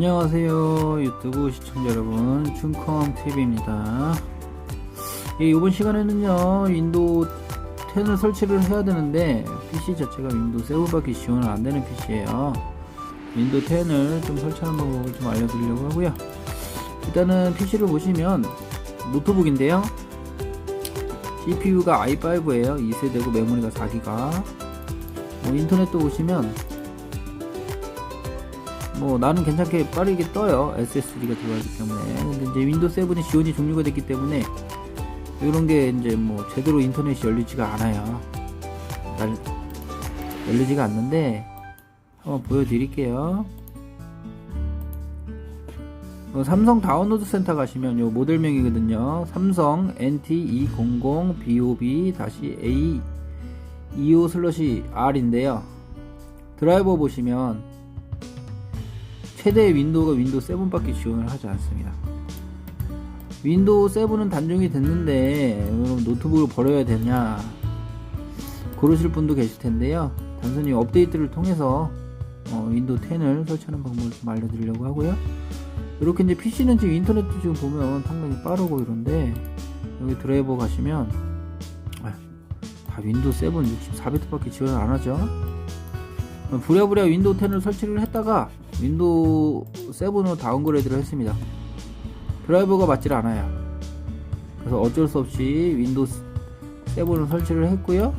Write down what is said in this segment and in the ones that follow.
안녕하세요 유튜브 시청자 여러분. 춘컴TV입니다. 예, 이번 시간에는요 윈도우 10을 설치를 해야 되는데 PC 자체가 윈도우 7밖에 지원을 안되는 PC에요. 윈도우 10을 좀 설치하는 방법을 좀 알려드리려고 하고요. 일단은 PC를 보시면 노트북인데요. CPU가 i5에요. 2세대고 메모리가 4기가. 뭐 인터넷도 보시면 뭐 나는 괜찮게 빠르게 떠요. SSD가 들어가기 때문에. 근데 이제 윈도우 7이 지원이 종료가 됐기 때문에 이런 게 이제 뭐 제대로 인터넷이 열리지가 않아요. 날, 열리지가 않는데 한번 보여드릴게요. 어, 삼성 다운로드 센터 가시면 요 모델명이거든요. 삼성 NT200BOB-A 25 슬러시 R인데요. 드라이버 보시면 최대 윈도우가 윈도우 7밖에 지원을 하지 않습니다. 윈도우 7은 단종이 됐는데 그럼 노트북을 버려야 되냐 그러실 분도 계실 텐데요. 단순히 업데이트를 통해서 어, 윈도우 10을 설치하는 방법을 좀 알려드리려고 하고요. 이렇게 이제 PC는 지금 인터넷도 지금 보면 상당히 빠르고 이런데 여기 드라이버 가시면 아, 다 윈도우 7 64비트밖에 지원을 안 하죠. 부랴부랴 윈도우 10을 설치를 했다가 윈도우 7으로 다운그레이드를 했습니다. 드라이버가 맞질 않아요. 그래서 어쩔 수 없이 윈도우 7을 설치를 했고요.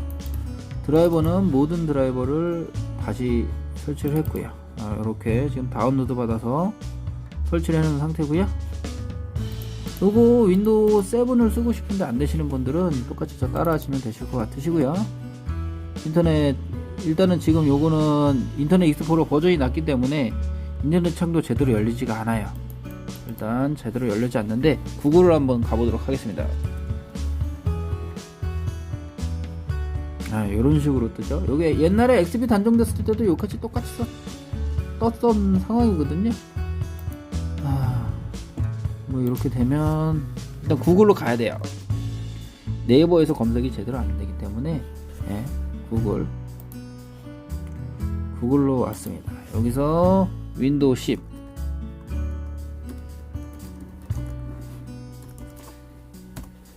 드라이버는 모든 드라이버를 다시 설치를 했고요. 아, 이렇게 지금 다운로드 받아서 설치를 해놓은 상태고요. 요거 윈도우 7을 쓰고 싶은데 안 되시는 분들은 똑같이 저 따라 하시면 되실 것 같으시고요. 인터넷 일단은 지금 요거는 인터넷 익스플로러 버전이 낮기 때문에 인터넷 창도 제대로 열리지가 않아요. 일단 제대로 열리지 않는데 구글을 한번 가보도록 하겠습니다. 아 이런 식으로 뜨죠? 요게 옛날에 XP 단종됐을 때도 요같이 똑같이 써, 떴던 상황이거든요. 아 뭐 이렇게 되면 일단 구글로 가야 돼요. 네이버에서 검색이 제대로 안 되기 때문에 예, 구글 구글로 왔습니다. 여기서 윈도우 10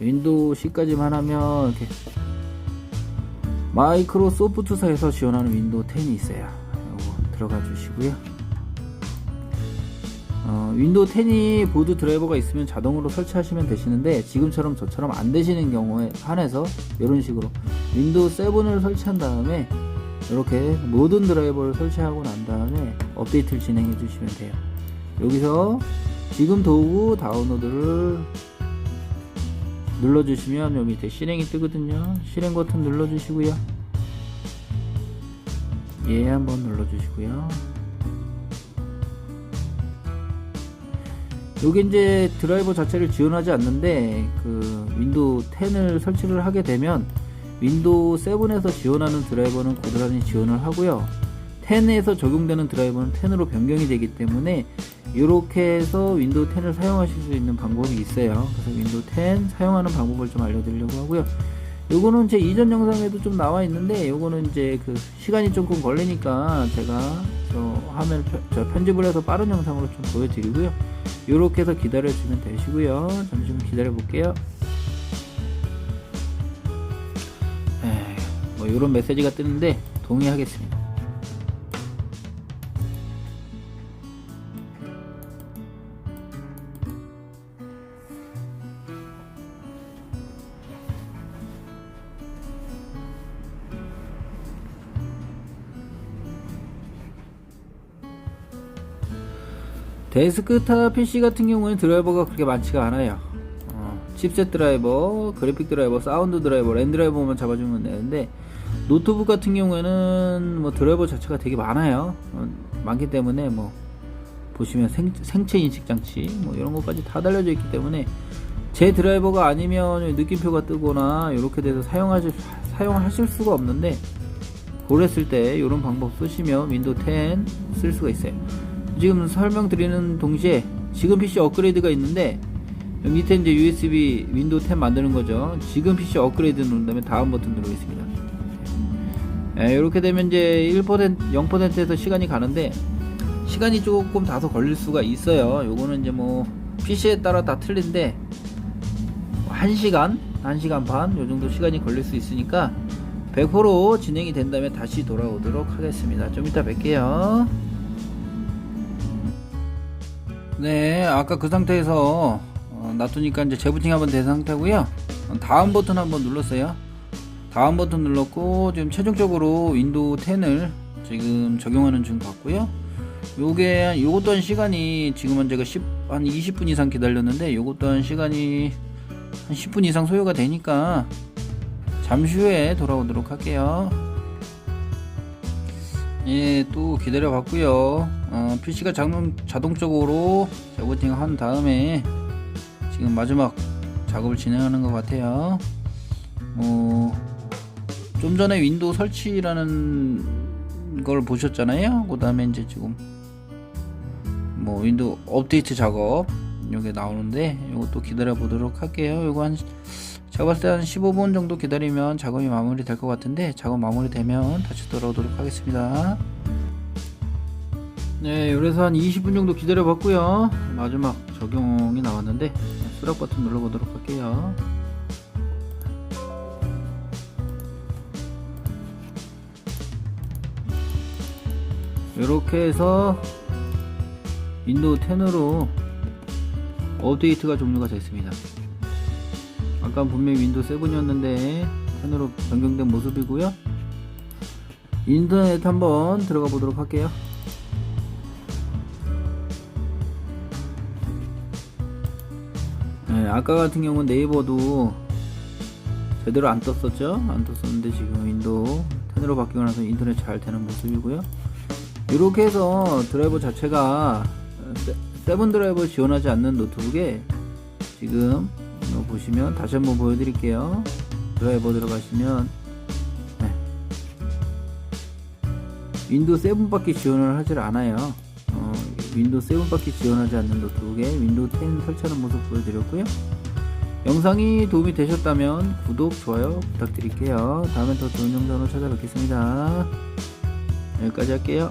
윈도우 10까지만 하면 이렇게 마이크로소프트사에서 지원하는 윈도우 10이 있어요. 이거 들어가 주시고요. 어, 윈도우 10이 보드 드라이버가 있으면 자동으로 설치하시면 되시는데 지금처럼 저처럼 안 되시는 경우에 한해서 이런 식으로 윈도우 7을 설치한 다음에 이렇게 모든 드라이버를 설치하고 난 다음에 업데이트를 진행해 주시면 돼요. 여기서 지금 도구 다운로드를 눌러주시면 여기 밑에 실행이 뜨거든요. 실행 버튼 눌러주시고요. 예 한번 눌러주시고요. 여기 이제 드라이버 자체를 지원하지 않는데 그 윈도우 10을 설치를 하게 되면 윈도우 7에서 지원하는 드라이버는 고스란히 지원을 하고요. 10에서 적용되는 드라이버는 10으로 변경이 되기 때문에 이렇게 해서 윈도우 10을 사용하실 수 있는 방법이 있어요. 그래서 윈도우 10 사용하는 방법을 좀 알려드리려고 하고요. 요거는 제 이전 영상에도 좀 나와 있는데 요거는 이제 그 시간이 조금 걸리니까 제가 저 화면 저 편집을 해서 빠른 영상으로 좀 보여드리고요. 이렇게 해서 기다려 주면 되시고요. 잠시만 기다려 볼게요 뭐 이런 메시지가 뜨는데 동의하겠습니다. 데스크탑 PC 같은 경우에는 드라이버가 그렇게 많지가 않아요. 어, 칩셋 드라이버, 그래픽 드라이버, 사운드 드라이버, 랜 드라이버만 잡아주면 되는데 노트북 같은 경우에는 뭐 드라이버 자체가 되게 많아요. 어, 많기 때문에 뭐 보시면 생, 생체 인식 장치 뭐 이런 것까지 다 달려져 있기 때문에 제 드라이버가 아니면 느낌표가 뜨거나 이렇게 돼서 사용하실 사용하실 수가 없는데 그랬을 때 이런 방법 쓰시면 윈도우 10 쓸 수가 있어요. 지금 설명드리는 동시에 지금 PC 업그레이드가 있는데 밑에 이제 USB 윈도우 10 만드는 거죠. 지금 PC 업그레이드 누른 다음에 다음 버튼 누르겠습니다. 예, 이렇게 되면 이제 1% 0%에서 시간이 가는데 시간이 조금 다소 걸릴 수가 있어요. 요거는 이제 뭐 PC에 따라 다 틀린데 1시간, 1시간 반 요 정도 시간이 걸릴 수 있으니까 100% 진행이 된다면 다시 돌아오도록 하겠습니다. 좀 이따 뵐게요. 네, 아까 그 상태에서 어, 놔두니까 이제 재부팅 한번 된 상태고요. 어, 다음 버튼 한번 눌렀어요. 다음 버튼 눌렀고 지금 최종적으로 윈도우 10을 지금 적용하는 중 같고요. 요게 요것 또한 시간이 지금 은 제가 10, 한 20분 이상 기다렸는데 요것 또한 시간이 한 10분 이상 소요가 되니까 잠시 후에 돌아오도록 할게요. 예, 또 기다려 봤고요. 어, PC가 자동, 자동적으로 재부팅 한 다음에 지금 마지막 작업을 진행하는 것 같아요. 뭐, 좀 전에 윈도우 설치라는 걸 보셨잖아요. 그 다음에 이제 지금 뭐 윈도우 업데이트 작업 요게 나오는데 요것도 기다려 보도록 할게요. 요거 한 제가 봤을 때 한 15분 정도 기다리면 작업이 마무리 될 것 같은데 작업 마무리 되면 다시 돌아오도록 하겠습니다. 네, 그래서 한 20분 정도 기다려 봤고요. 마지막 적용이 나왔는데 수락 버튼 눌러 보도록 할게요. 이렇게 해서 윈도우 10으로 업데이트가 종료가 됐습니다. 아까 분명히 윈도우 7이었는데 10으로 변경된 모습이고요. 인터넷 한번 들어가 보도록 할게요. 네, 아까 같은 경우는 네이버도 제대로 안 떴었죠? 안 떴었는데 지금 윈도우 10으로 바뀌고 나서 인터넷 잘 되는 모습이고요. 이렇게 해서 드라이버 자체가 세- 세븐 드라이버 지원하지 않는 노트북에 지금 보시면 다시 한번 보여드릴게요. 드라이버 들어가시면 네. 윈도우 7밖에 지원을 하질 않아요. 어, 윈도우 7밖에 지원하지 않는 노트북에 윈도우 10 설치하는 모습 보여드렸고요. 영상이 도움이 되셨다면 구독, 좋아요 부탁드릴게요. 다음에 더 좋은 영상으로 찾아뵙겠습니다. 여기까지 할게요.